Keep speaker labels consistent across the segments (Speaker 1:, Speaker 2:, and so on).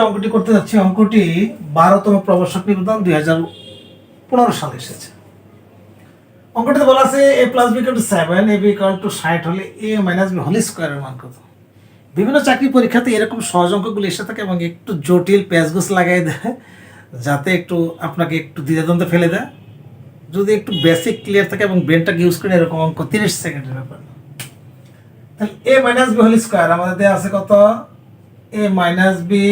Speaker 1: অঙ্কটি করতে যাচ্ছি, অঙ্কটি বারোতম প্রবর্ষক নিবেদন দুই হাজার পনেরো সালে এসেছে। অঙ্কটিতে বলা আছে A plus B two seven A B two ষাট হলে এ মাইনাস বি হোল স্কোয়ারের মান কত? বিভিন্ন চাকরি পরীক্ষাতে এরকম সহজ অঙ্কগুলো এসে থাকে এবং একটু জটিল প্যাচগোস লাগাই দেয়, যাতে একটু আপনাকে একটু দ্বিধাদ্বন্দ্বে ফেলে দেয়। যদি একটু বেসিক ক্লিয়ার থাকে এবং ব্রেনটাকে ইউজ করে এরকম অঙ্ক তিরিশ সেকেন্ডের ব্যাপার। তাহলে A minus B whole square আমাদের দেওয়া আছে কত? A minus B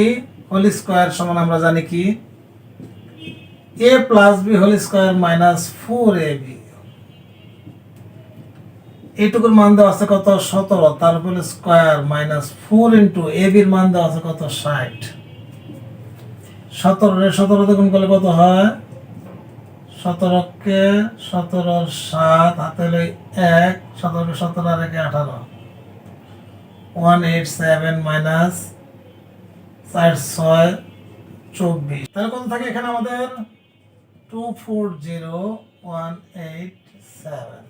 Speaker 1: whole square সমান আমরা জানি কি? A plus B whole square minus four A B এইটুকুর মান দেওয়া আছে কত? সতেরো। তারপরে square minus four into A বির মান দেওয়া আছে কত? ষাট। সতেরো সতেরো দেখুন করলে কত হয়? সতেরোকে সতেরোর সাত, হাতে হলো এক সতেরো সতেরো আর একে আঠারো। ওয়ান এইট সেভেন মাইনাস চার ছয় চব্বিশ। তাহলে কত থাকে এখানে আমাদের? Two four zero one eight seven.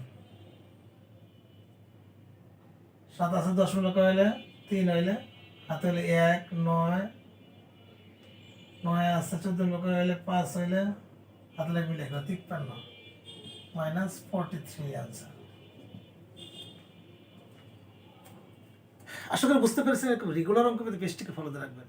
Speaker 1: সাতাশে দশমিক হইলে? তিন হইলে। হাতে হইলে এক, নয়। নয় আছে চোদ্দ লোক হইলে? পাঁচ হইলে। হাতে লাগবে লেখা তিপ্পান্ন। Minus forty three answer. আশা করি বুঝতে পেরেছেন রেগুলার অঙ্ক পেতে পেজটিকে ফলো রাখবেন।